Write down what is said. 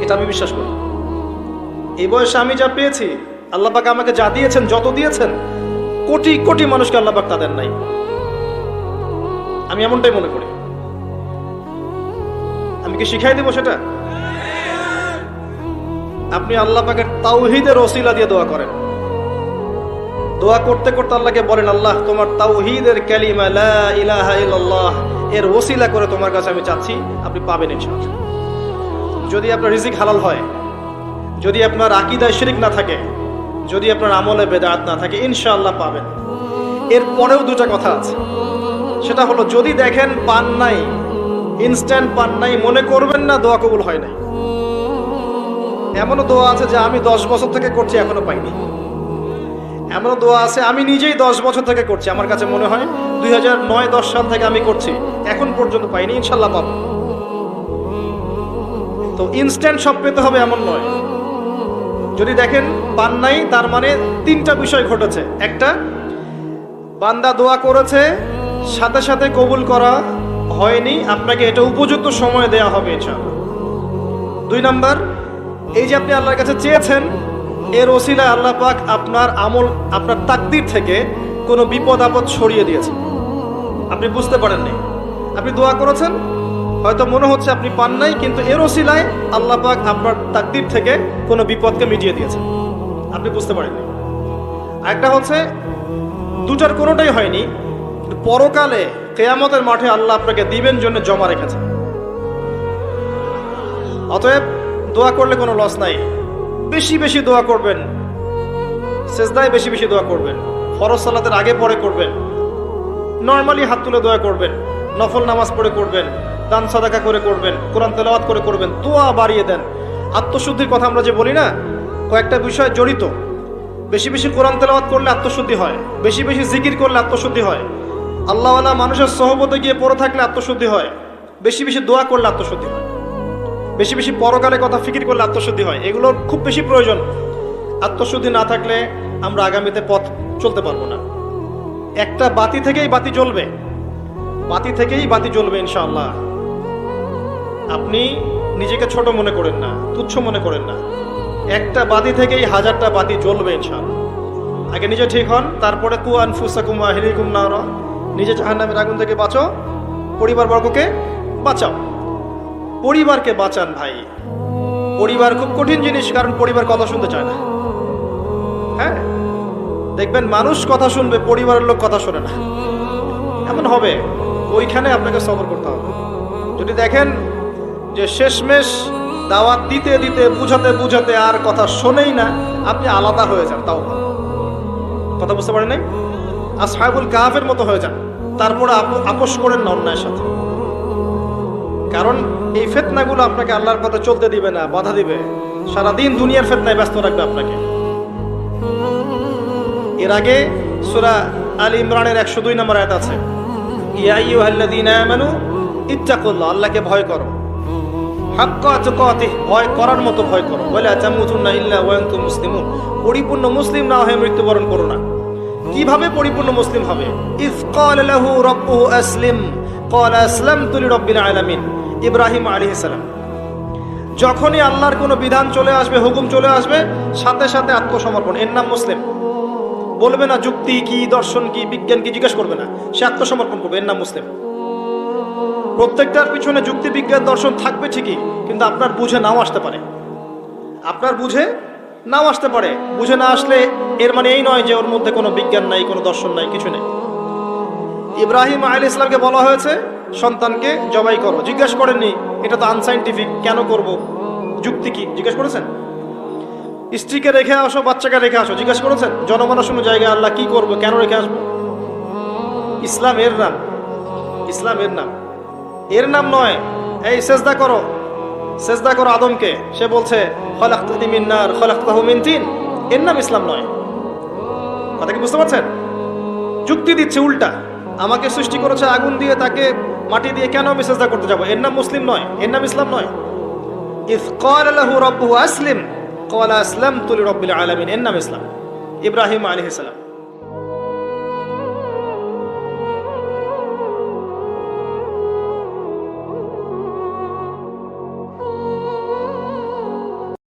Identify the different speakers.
Speaker 1: এটা আমি বিশ্বাস করি। এই বয়সে আমি যা পেয়েছি, আল্লাহ পাক আমাকে যা দিয়েছেন, যত দিয়েছেন, কোটি কোটি মানুষকে আল্লাহ তাদের নাই। আমি এমনটাই মনে করি। আমি কি শিখাই দেবো সেটা? আপনি আল্লাহ পাকের তাওহিদের ওসিলা দিয়ে দোয়া করেন। দোয়া করতে করতে আল্লাহকে বলেন, আল্লাহ, তোমার তাওহীদের কালিমা লা ইলাহা ইল্লাল্লাহ, এর ওসিলা করে তোমার কাছে আমি চাচ্ছি, আপনি পাবেন ইনশাআল্লাহ। যদি আপনার রিজিক হালাল হয়, যদি আপনার আকিদায় শিরিক না থাকে, যদি আপনার আমলে বেদাত না থাকে, ইনশাআল্লাহ পাবেন। এর পরেও দুটা কথা আছে। সেটা হলো, যদি দেখেন পান নাই ইনস্ট্যান্ট পান নাই, মনে করবেন না দোয়া কবুল হয় নাই। এমনও দোয়া আছে যে আমি দশ বছর থেকে করছি, এখনও পাইনি। এমনও দোয়া আছে, আমি নিজেই দশ বছর থেকে করছি। আমার কাছে মনে হয়, দুই হাজার নয় দশ সাল থেকে আমি করছি, এখন পর্যন্ত পাইনি ইনশাল্লাহ পাবো। তো ইনস্ট্যান্ট সব পেতে হবে এমন নয়। যদি দেখেন, পান নাই, তার মানে তিনটা বিষয় ঘটেছে। একটা, বান্দা দোয়া করেছে, সাথে সাথে কবুল করা হয়নি, আপনাকে এটা উপযুক্ত সময় দেয়া হবে, ইনশাআল্লাহ। দুই নাম্বার, এই যে আপনি আল্লাহর কাছে চেয়েছেন, এর ওসিলায় আল্লাহ পাক আপনার আমল, আপনার তাকদির থেকে কোনো বিপদ আপদ ছড়িয়ে দিয়েছে আপনি বুঝতে পারেননি। আপনি দোয়া করেছেন হয়তো মনে হচ্ছে আপনি পান নাই, কিন্তু এর ওসিলায় আল্লাহ পাক আপনার তাকদির থেকে কোনো বিপদকে মিটিয়ে দিয়েছে আপনি বুঝতে পারেননি। একটা হচ্ছে, দুটার কোনোটাই হয়নি পরকালে, কেয়ামতের মাঠে আল্লাহ আপনাকে দিবেন জন্য জমা রেখেছে অতএব দোয়া করলে কোনো লস নাই। বেশি বেশি দোয়া করবেন, সেজদায় বেশি বেশি দোয়া করবেন, ফরজ সালাতের আগে পরে করবেন, নর্মালি হাত তুলে দোয়া করবেন, নফল নামাজ পড়ে করবেন দান সাদাকা করে করবেন, কোরআন তেলাওয়াত করে করবেন, দোয়া বাড়িয়ে দেন। আত্মশুদ্ধির কথা আমরা যে বলি না, কয়েকটা বিষয় জড়িত। বেশি বেশি কোরআন তেলাওয়াত করলে আত্মশুদ্ধি হয়, বেশি বেশি জিকির করলে আত্মশুদ্ধি হয়। আল্লাহওয়ালা মানুষের সহবতে গিয়ে পড়ে থাকলে আত্মশুদ্ধি হয়, বেশি বেশি দোয়া করলে আত্মশুদ্ধি হয়। বেশি বেশি পরকালে কথা ফিকির করলে আত্মশুদ্ধি হয়, এগুলোর খুব বেশি প্রয়োজন। আত্মশুদ্ধি না থাকলে আমরা আগামীতে পথ চলতে পারব না। একটা বাতি থেকেই বাতি জ্বলবে। বাতি থেকেই বাতি জ্বলবে ইনশাআল্লাহ। আপনি নিজেকে ছোট মনে করেন না, তুচ্ছ মনে করেন না। একটা বাতি থেকেই হাজারটা বাতি জ্বলবে ইনশাআল্লাহ আগে নিজে ঠিক হন, তারপরে কু আনফুসাকুম আহিলিকুম নারা। নিজে জাহান্নামের আগুন থেকে বাঁচো পরিবার বর্গকে বাঁচাও। পরিবারকে বাঁচান ভাই। পরিবার খুব কঠিন জিনিস, কারণ পরিবার কথা শুনতে চায় না। হ্যাঁ? দেখবেন মানুষ কথা শুনবে, পরিবারের লোক কথা শোনে না। এমন হবে, ওইখানে আপনাকে সবর করতে হবে। যদি দেখেন যে শেষমেশ দাওয়াত দিতে দিতে, বুঝাতে বুঝাতে আর কথা শোনেই না, আপনি আলাদা হয়ে যান, তাও কথা বুঝতে পারেন নাই? আসহাবুল কাহাফের মতো হয়ে যান। তারপরে আপ- আপোষ করেন না অন্যায়ের সাথে। কারণ এই ফেতনাগুলো আপনাকে আল্লাহর পথে চলতে দিবে না, বাধা দিবে। সারাদিন দুনিয়ার ফেতনায় ব্যস্ত রাখবে আপনাকে। এর আগে সুরা আল ইমরানের একশো দুই নম্বর আয়াত আছে, ইয়া আইয়ুহাল্লাযীনা আমানু ইত্তাকুল্লাহ আল্লাহকে ভয় করো। মুসলিমুন। পরিপূর্ণ মুসলিম না হয়ে মৃত্যুবরণ করো না। কীভাবে পরিপূর্ণ মুসলিম হবে? ইব্রাহিম আলাইহিস সালাম। যখনই আল্লাহর কোনো বিধান চলে আসবে, হুকুম চলে আসবে, সাথে সাথে আত্মসমর্পণ। এর নাম মুসলিম। বলবে না, যুক্তি কি, দর্শন কি, বিজ্ঞান কি, জিজ্ঞেস করবে না। সে আত্মসমর্পণ করবে। এর নাম মুসলিম। প্রত্যেকটার পিছনে যুক্তি বিজ্ঞান দর্শন থাকবে ঠিকই, কিন্তু আপনার বুঝে নাও আসতে পারে। আপনার বুঝে নাও আসতে পারে। বুঝে না আসলে এর মানে এই নয় যে ওর মধ্যে কোনো বিজ্ঞান নাই, কোনো দর্শন নাই, কিছু নেই। ইব্রাহিম আল ইসলামকে বলা হয়েছে, সন্তানকে জবাই করো। জিজ্ঞেস করেননি, এটা তো আনসাইন্টিফিক কেন করব? যুক্তি কি? জিজ্ঞেস করেছেন? স্ত্রীকে রেখে আসো, বাচ্চাকে রেখে আসো, জিজ্ঞেস করেছেন? জনমানস জায়গায় আল্লাহ কি করব, কেন রেখে আসব? ইসলামের নাম। ইসলামের নাম। এর নাম নয়। এই সেজদা করো। সেজদা করো আদমকে। সে বলছে তিন। এর নাম ইসলাম নয়। কথা কি বুঝতে পারছেন? যুক্তি দিচ্ছে উল্টা। আমাকে সৃষ্টি করেছে আগুন দিয়ে, তাকে মাটি দিয়ে কেন আমি সেজদা করতে যাব? এর নাম মুসলিম নয়। এর নাম ইসলাম নয়। ইফ ক্বালা লাহু রাব্বুহু আসলিম। আসলামতু লিরাব্বিল আলামিন। এর নাম ইসলাম। ইব্রাহিম আলাইহিস সালাম।